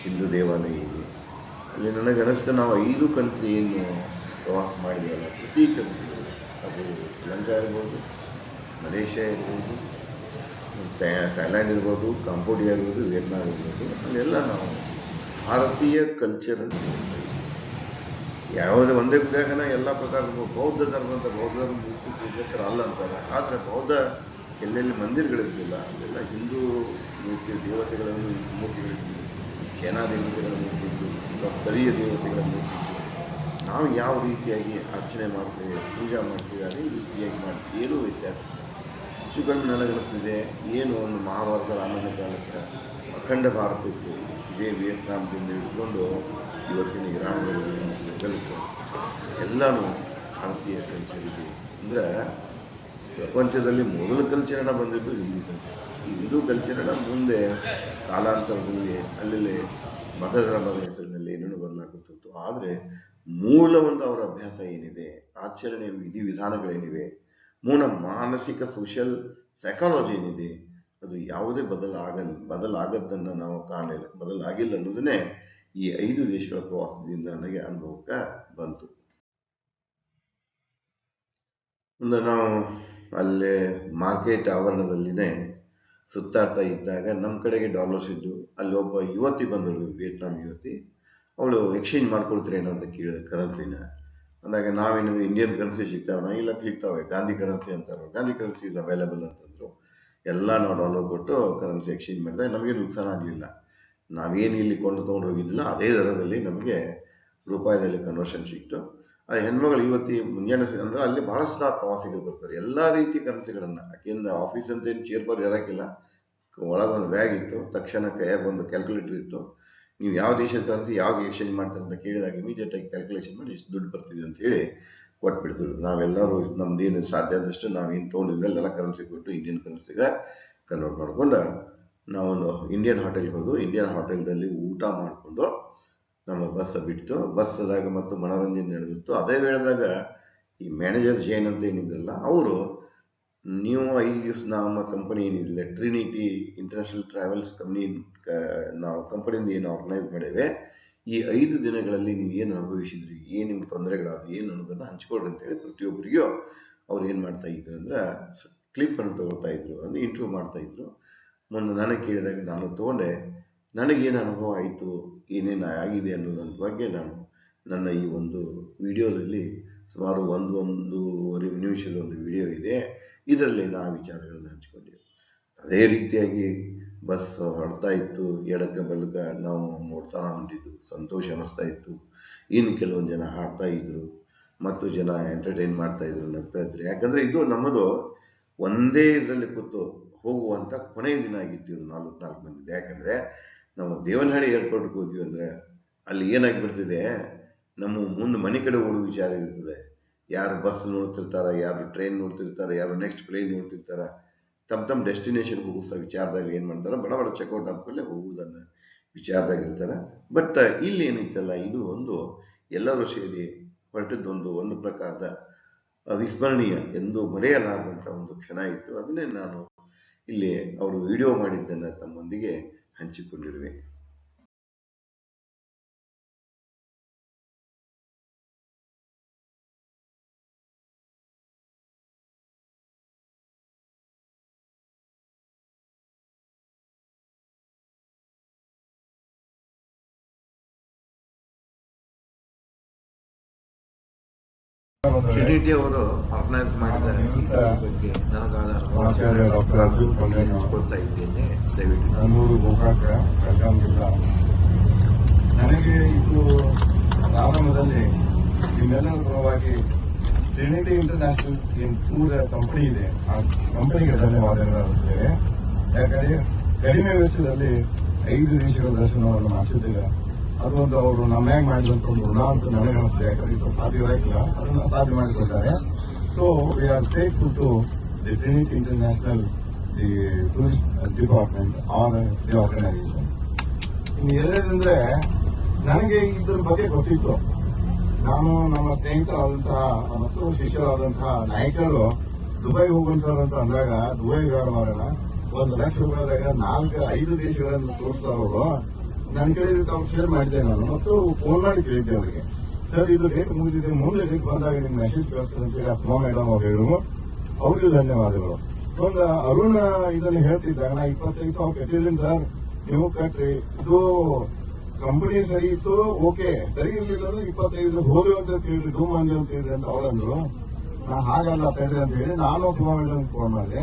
ಹಿಂದೂ ದೇವಾಲಯ ಇದೆ. ಅಲ್ಲಿ ನನಗೆ ಅನಿಸ್ತು ನಾವು ಐದು ಕಂಟ್ರಿ ಏನು ಪ್ರವಾಸ ಮಾಡಿದೆಯಲ್ಲ ಪ್ರತಿ ಕಂಪ್ನಿಗಳು ಅದು ಶ್ರೀಲಂಕಾ ಇರ್ಬೋದು, ಮಲೇಷ್ಯಾ ಇರ್ಬೋದು ಥೈಲ್ಯಾಂಡ್ ಇರ್ಬೋದು, ಕಾಂಬೋಡಿಯಾ ಇರ್ಬೋದು ವಿಯೆಟ್ನಾಮ್ ಇರ್ಬೋದು, ಅಲ್ಲೆಲ್ಲ ನಾವು ಭಾರತೀಯ ಕಲ್ಚರನ್ನು ನೋಡ್ತಾ ಇದ್ದೀವಿ ಯಾವುದೇ ಒಂದೇ ಗುಡಿಯಾಗನ ಎಲ್ಲ ಪ್ರಕಾರದ ಬೌದ್ಧ ಧರ್ಮದ ಬೌದ್ಧ ಧರ್ಮ ಪೂಜಕರು ಅಲ್ಲ ಅಂತಾರೆ. ಆದರೆ ಬೌದ್ಧ ಎಲ್ಲೆಲ್ಲಿ ಮಂದಿರಗಳಿರಲಿಲ್ಲ ಅಲ್ಲೆಲ್ಲ ಹಿಂದೂ ಮೂರ್ತಿ, ದೇವತೆಗಳನ್ನು ಮೂರ್ತಿಗಳಿರ್ತಿದ್ದು ಸೇನಾ ದೇವತೆಗಳ ಮೂರ್ತಿ ಸ್ಥಳೀಯ ದೇವತೆಗಳ ಮೂರ್ತಿ ನಾವು ಯಾವ ರೀತಿಯಾಗಿ ಅರ್ಚನೆ ಮಾಡ್ತೇವೆ, ಪೂಜೆ ಮಾಡ್ತೀವಿ, ಅದೇ ರೀತಿಯಾಗಿ ಮಾಡ್ತೀವಿ ಏನೂ ವ್ಯತ್ಯಾಸ. ಕಡಿಮೆ ನನಗನ್ನಿಸ್ತಿದೆ ಏನು ಒಂದು ಮಹಾಭಾರತ, ರಾಮಾಯಣ ಕಾಲಕ್ಕೆ ಅಖಂಡ ಭಾರತಕ್ಕೆ ಇದೇ ವಿಯತ್ನಾಮದಿಂದ ಹಿಡ್ಕೊಂಡು ಇವತ್ತಿನ ಗ್ರಾಮಗಳಲ್ಲಿ ಕಲಿತು ಎಲ್ಲನೂ ಭಾರತೀಯ ಕಲ್ಚರ್ ಇದೆ. ಅಂದರೆ ಪ್ರಪಂಚದಲ್ಲಿ ಮೊದಲ ಕಲ್ಚರಣ ಬಂದಿದ್ದು ಹಿಂದೂ ಕಲ್ಚರ್ ಈ ಹಿಂದೂ ಕಲ್ಚರಣ ಮುಂದೆ ಕಾಲಾಂತರದಲ್ಲಿ ಅಲ್ಲಲ್ಲಿ ಮತ ಧರ್ಮದ ಹೆಸರಿನಲ್ಲಿ ಏನೇನು ಬದಲಾಗುತ್ತಿತ್ತು ಆದರೆ ಮೂಲ ಒಂದು ಅವರ ಅಭ್ಯಾಸ ಏನಿದೆ ಆಚರಣೆ ವಿಧಿ ವಿಧಾನಗಳೇನಿವೆ, ಮೂಲ ಮಾನಸಿಕ ಸೋಷಿಯಲ್ ಸೈಕಾಲಜಿ ಏನಿದೆ, ಅದು ಯಾವುದೇ ಬದಲಾಗಲ್, ಬದಲಾಗದ್ದನ್ನು ನಾವು ಕಾಣಲಿಲ್ಲ ಬದಲಾಗಿಲ್ಲ ಅನ್ನೋದನ್ನೇ ಈ ಐದು ದೇಶಗಳ ಪ್ರವಾಸದಿಂದ ನನಗೆ ಅನುಭವಕ್ಕೆ ಬಂತು. ಒಂದು ನಾವು ಅಲ್ಲೇ ಮಾರ್ಕೆಟ್ ಆವರಣದಲ್ಲಿನೇ ಸುತ್ತಾಡ್ತಾ ಇದ್ದಾಗ ನಮ್ಮ ಕಡೆಗೆ ಡಾಲರ್ಸ್ ಇದ್ದು ಅಲ್ಲಿ ಒಬ್ಬ ಯುವತಿ ಬಂದರು ವಿಯೆಟ್ನಾಂ ಯುವತಿ. ಅವಳು ಎಕ್ಸ್ಚೇಂಜ್ ಮಾಡ್ಕೊಳ್ತೀರೇನೋ ಅಂತ ಕೇಳಿದ ಕರೆನ್ಸಿನ ಅಂದಾಗ ನಾವೇನಿದೆ ಇಂಡಿಯನ್ ಕರೆನ್ಸಿ ಸಿಗ್ತಾವಣ ಇಲ್ಲ, ಸಿಗ್ತಾವೆ. ಗಾಂಧಿ ಕರೆನ್ಸಿ ಅಂತಾರೆ ಗಾಂಧಿ ಕರೆನ್ಸಿ ಇಸ್ ಅವೈಲೇಬಲ್ ಅಂತಂದ್ರು. ಎಲ್ಲ ನಾವು ಡಾಲರ್ ಕೊಟ್ಟು ಕರೆನ್ಸಿ ಎಕ್ಸ್ಚೇಂಜ್ ಮಾಡಿದಾಗ ನಮಗೆ ನುಕ್ಸಾನ ಆಗಲಿಲ್ಲ. ನಾವೇನು ಇಲ್ಲಿ ಕೊಂಡು ತೊಗೊಂಡು ಹೋಗಿದ್ದಿಲ್ಲ, ಅದೇ ದರದಲ್ಲಿ ನಮಗೆ ರೂಪಾಯಿದಲ್ಲಿ ಕನ್ವರ್ಷನ್ ಸಿಕ್ತು. ಆ ಹೆಣ್ಮಗಳು ಇವತ್ತಿ ಮುಂಜಾನೆ ಅಂದ್ರೆ ಅಲ್ಲಿ ಬಹಳಷ್ಟು ಪ್ರವಾಸಿಗರು ಬರ್ತಾರೆ. ಎಲ್ಲ ರೀತಿ ಕರೆನ್ಸಿಗಳನ್ನು ಯಾಕೆಂದ್ರೆ ಆಫೀಸ್ ಅಂತ ಏನು ಚೇರ್ಬಾರ್ ಇರೋಕ್ಕಿಲ್ಲ ಒಳಗೊಂದು ಬ್ಯಾಗ್ ಇತ್ತು, ತಕ್ಷಣ ಕೈಯಾಗ ಒಂದು ಕ್ಯಾಲ್ಕುಲೇಟರ್ ಇತ್ತು. ನೀವು ಯಾವ ದೇಶದ ಅಂತ ಯಾವ ಎಕ್ಸ್ಚೇಂಜ್ ಮಾಡ್ತಾರೆ ಅಂತ ಕೇಳಿದಾಗ ಇಮಿಡಿಯೇಟ್ ಆಗಿ ಕ್ಯಾಲ್ಕುಲೇಷನ್ ಮಾಡಿ ಇಷ್ಟು ದುಡ್ಡು ಬರ್ತಿದೆ ಅಂತ ಹೇಳಿ ಕೊಟ್ಬಿಡ್ತಿದ್ರು. ನಾವೆಲ್ಲರೂ ನಮ್ದೇನು ಸಾಧ್ಯ ಆದಷ್ಟು ನಾವೇನು ತೊಗೊಂಡಿದ್ರೆ ಅಲ್ಲೆಲ್ಲ ಕರೆನ್ಸಿ ಕೊಟ್ಟು ಇಂಡಿಯನ್ ಕರೆನ್ಸಿಗೆ ಕನ್ವರ್ಟ್ ಮಾಡಿಕೊಂಡು ನಾವೊಂದು ಇಂಡಿಯನ್ ಹೋಟೆಲ್ಗೆ ಹೋದ್ವು ಇಂಡಿಯನ್ ಹೋಟೆಲ್ದಲ್ಲಿ ಊಟ ಮಾಡಿಕೊಂಡು ನಮ್ಮ ಬಸ್ ಬಿಟ್ಟು ಬಸ್ದಾಗ ಮತ್ತು ಮನೋರಂಜನೆ ನಡೆದಿತ್ತು. ಅದೇ ವೇಳೆದಾಗ ಈ ಮ್ಯಾನೇಜರ್ ಜೈನ್ ಅಂತ ಏನಿದ್ರಲ್ಲ, ಅವರು ನೀವು ಐ ದಿವಸ ನಮ್ಮ ಕಂಪನಿ ಏನಿದೆ ಟ್ರಿನಿಟಿ ಇಂಟರ್ನ್ಯಾಷನಲ್ ಟ್ರಾವೆಲ್ಸ್ ಕಂಪ್ನಿ ನಾವು ಕಂಪನಿಯಿಂದ ಏನು ಆರ್ಗನೈಸ್ ಮಾಡಿವೆ. ಈ ಐದು ದಿನಗಳಲ್ಲಿ ನೀವು ಏನು ಅನುಭವಿಸಿದ್ರಿ, ಏನು ನಿಮ್ಗೆ ತೊಂದರೆಗಳಾದವು, ಏನು ಅನ್ನೋದನ್ನು ಹಂಚ್ಕೊಡ್ರಿ ಅಂತೇಳಿ ಪ್ರತಿಯೊಬ್ಬರಿಗೂ ಅವ್ರು ಏನು ಮಾಡ್ತಾ ಇದ್ರು ಅಂದ್ರೆ ಕ್ಲಿಪ್ ಅನ್ನು ತಗೋತಾ ಇದ್ರು, ಅಂದ್ರೆ ಇಂಟರ್ವ್ಯೂ ಮಾಡ್ತಾ ಇದ್ರು. ಮೊನ್ನೆ ನನಗೆ ಕೇಳಿದಾಗ ನಾನು ತಗೊಂಡೆ ನನಗೇನು ಅನುಭವ ಆಯಿತು, ಏನೇನು ಆಗಿದೆ ಅನ್ನೋದ್ರ ಬಗ್ಗೆ ನಾನು ನನ್ನ ಈ ಒಂದು ವಿಡಿಯೋದಲ್ಲಿ ಸುಮಾರು ಒಂದು, ಒಂದೂವರೆ ನಿಮಿಷದ ಒಂದು ವಿಡಿಯೋ ಇದೆ. ಇದರಲ್ಲಿ ನಾ ವಿಚಾರಗಳನ್ನು ಹಂಚ್ಕೊಂಡಿದ್ದೆ ಅದೇ ರೀತಿಯಾಗಿ ಬಸ್ ಹೊಡ್ತಾ ಇತ್ತು, ಎಡಕ್ಕೆ ಬಲಕ ನಾವು ನೋಡ್ತಾ ಹೊಂಟಿದ್ದು ಸಂತೋಷ ಅನ್ನಿಸ್ತಾ ಇತ್ತು. ಇನ್ನು ಕೆಲವೊಂದು ಜನ ಹಾಡ್ತಾ ಇದ್ರು, ಮತ್ತು ಜನ ಎಂಟರ್ಟೈನ್ ಮಾಡ್ತಾ ಇದ್ರು, ನಗ್ತಾ ಇದ್ರು. ಯಾಕಂದ್ರೆ ಇದು ನಮ್ಮದು ಒಂದೇ ಇದರಲ್ಲಿ ಕೂತು ಹೋಗುವಂತ ಕೊನೆಯ ದಿನ ಆಗಿತ್ತು ಇದು ನಾಲ್ಕು ನಾಲ್ಕು ಮಂದಿ ಯಾಕಂದ್ರೆ ನಾವು ದೇವನಹಳ್ಳಿ ಏರ್ಪೋರ್ಟ್ಗೆ ಹೋದ್ವಿ ಅಂದ್ರೆ ಅಲ್ಲಿ ಏನಾಗಿಬಿಡ್ತಿದೆ, ನಮ್ಮ ಮುಂದೆ ಮನೆ ಕಡೆ ಹೋಗೋ ವಿಚಾರ ಇರ್ತದೆ. ಯಾರು ಬಸ್ ನೋಡ್ತಿರ್ತಾರೆ, ಯಾರು ಟ್ರೈನ್ ನೋಡ್ತಿರ್ತಾರೆ, ಯಾರು ನೆಕ್ಸ್ಟ್ ಪ್ಲೇನ್ ನೋಡ್ತಿರ್ತಾರೆ ತಮ್ಮ ತಮ್ಮ ಡೆಸ್ಟಿನೇಷನ್ ಹೋಗಿಸೋ ವಿಚಾರದಾಗ ಏನು ಮಾಡ್ತಾರೆ, ಬಡ ಬಡ ಚೆಕ್ಔಟ್ ಆದ್ಮೇಲೆ ಹೋಗುವುದನ್ನು ವಿಚಾರದಾಗ ಇರ್ತಾರೆ. ಬಟ್ ಇಲ್ಲಿ ಏನೈತಲ್ಲ, ಇದು ಒಂದು ಎಲ್ಲರೂ ಸೇರಿ ಹೊರಟಿದ್ದೊಂದು ಒಂದು ಪ್ರಕಾರದ ವಿಸ್ಮರಣೀಯ ಎಂದು ಮರೆಯಲಾರದಂಥ ಒಂದು ಕ್ಷಣ ಇತ್ತು. ಅದನ್ನೇ ನಾನು ಇಲ್ಲಿ ಅವರು ವಿಡಿಯೋ ಮಾಡಿದ್ದನ್ನು ತಮ್ಮೊಂದಿಗೆ ಹಂಚಿಕೊಂಡಿರುವೆ. ಟ್ರಿನಿಟಿ ಅವರು ಆರ್ಗನೈಸ್ ಮಾಡಿದ್ದಾರೆ. ಬಗ್ಗೆ ನನಗಾದ ಹಂಚ್ಕೊಳ್ತಾ ಇದ್ದೇನೆ. ದಯವಿಟ್ಟು. ಗೋಕಾಕ ನನಗೆ ಇದು ಆರಂಭದಲ್ಲಿ ನಿಮ್ಮೆಲ್ಲರ ಪರವಾಗಿ ಟ್ರಿನಿಟಿ ಇಂಟರ್ನ್ಯಾಷನಲ್ ಏನ್ ಟೂರ್ ಕಂಪನಿ ಇದೆ. ಆ ಕಂಪನಿಗೆ ಧನ್ಯವಾದಗಳು ಅರ್ಪಿಸ್ತೇವೆ ಯಾಕಂದ್ರೆ ಕಡಿಮೆ ವೆಚ್ಚದಲ್ಲಿ ಐದು ದೇಶಗಳ ದರ್ಶನವನ್ನು ಮಾಡಿಸಿದ್ದೇವೆ. ಅದೊಂದು ಅವರು ನಮ್ಮ ಹೇಗೆ ಮಾಡಿದಂತ ಒಂದು ಋಣ ಅಂತ ನನಗೆ ಅನಿಸ್ತದೆ ಯಾಕಂದ್ರೆ ಇದು ಸಾಧ್ಯವಾಗಿಲ್ಲ ಅದನ್ನು ಸಾಧ್ಯ ಮಾಡಿಕೊಡ್ತಾರೆ so we are take to the Trinity International the tourist department are the organisation ಇನ್ನು ಎರಡನೇದಂದ್ರೆ, ನನಗೆ ಇದ್ರ ಬಗ್ಗೆ ಗೊತ್ತಿತ್ತು. ನಾನು ನಮ್ಮ ಸ್ನೇಹಿತರಾದಂತಹ ಮತ್ತು ಶಿಷ್ಯರಾದಂತಹ ನಾಯಕರು ದುಬೈ ಹೋಗೋಣ ಸರ್ ಅಂತ ಅಂದಾಗ, ದುಬೈ ವ್ಯವಹಾರ ಒಂದು ಲಕ್ಷ ರೂಪಾಯಿದಾಗ ನಾಲ್ಕು ಐದು ದೇಶಗಳನ್ನು ತೋರಿಸ್ತಾರ ನನ್ನ ಕಡೆ ಅವ್ರು ಶೇರ್ ಮಾಡಿದೆ ನಾನು. ಮತ್ತು ಫೋನ್ ಮಾಡಿ ಕೇಳಿದ್ದೆ ಅವರಿಗೆ. ಸರ್, ಇದು ಡೇಟ್ ಮುಗಿದಿದೆ. ಮುಂದೆ ಡೇಟ್ ಬಂದಾಗ ನಿಮ್ಮ ಮೆಸೇಜ್ ಕಳಿಸ್ತಾರೆ ಅಂತ ಹೇಳಿ ಫೋನ್ ಮೇಡಮ್ ಅವ್ರು ಹೇಳಿದ್ರು. ಅವ್ರಿಗೂ ಧನ್ಯವಾದಗಳು. ಒಂದು ಅರುಣ್ ಇದನ್ನು ಹೇಳ್ತಿದ್ದಾಗ ನಾ ಇಪ್ಪತ್ತೈದು ಸಾವಿರ ಕಟ್ಟಿದ್ದೀನಿ ಸರ್. ನೀವು ಕಟ್ರಿ. ಇದು ಕಂಪನಿ ಸರಿ ಇತ್ತು ಓಕೆ ಸರಿ ಇರಲಿಲ್ಲ ಇಪ್ಪತ್ತೈದು ಹೋಗಿ ಅಂತ ಕೇಳಿದ್ರಿ. ಡೂಮ್ ಅಂತ ಹೇಳಿದ್ರಿ ಅಂತ ಅವಳಂದ್ರು ನಾ ಹಾಗಲ್ಲ ತಡ್ರಿ ಅಂತ ಹೇಳಿ ನಾನು ಮೇಡಮ್ ಫೋನ್ ಮಾಡಿದೆ.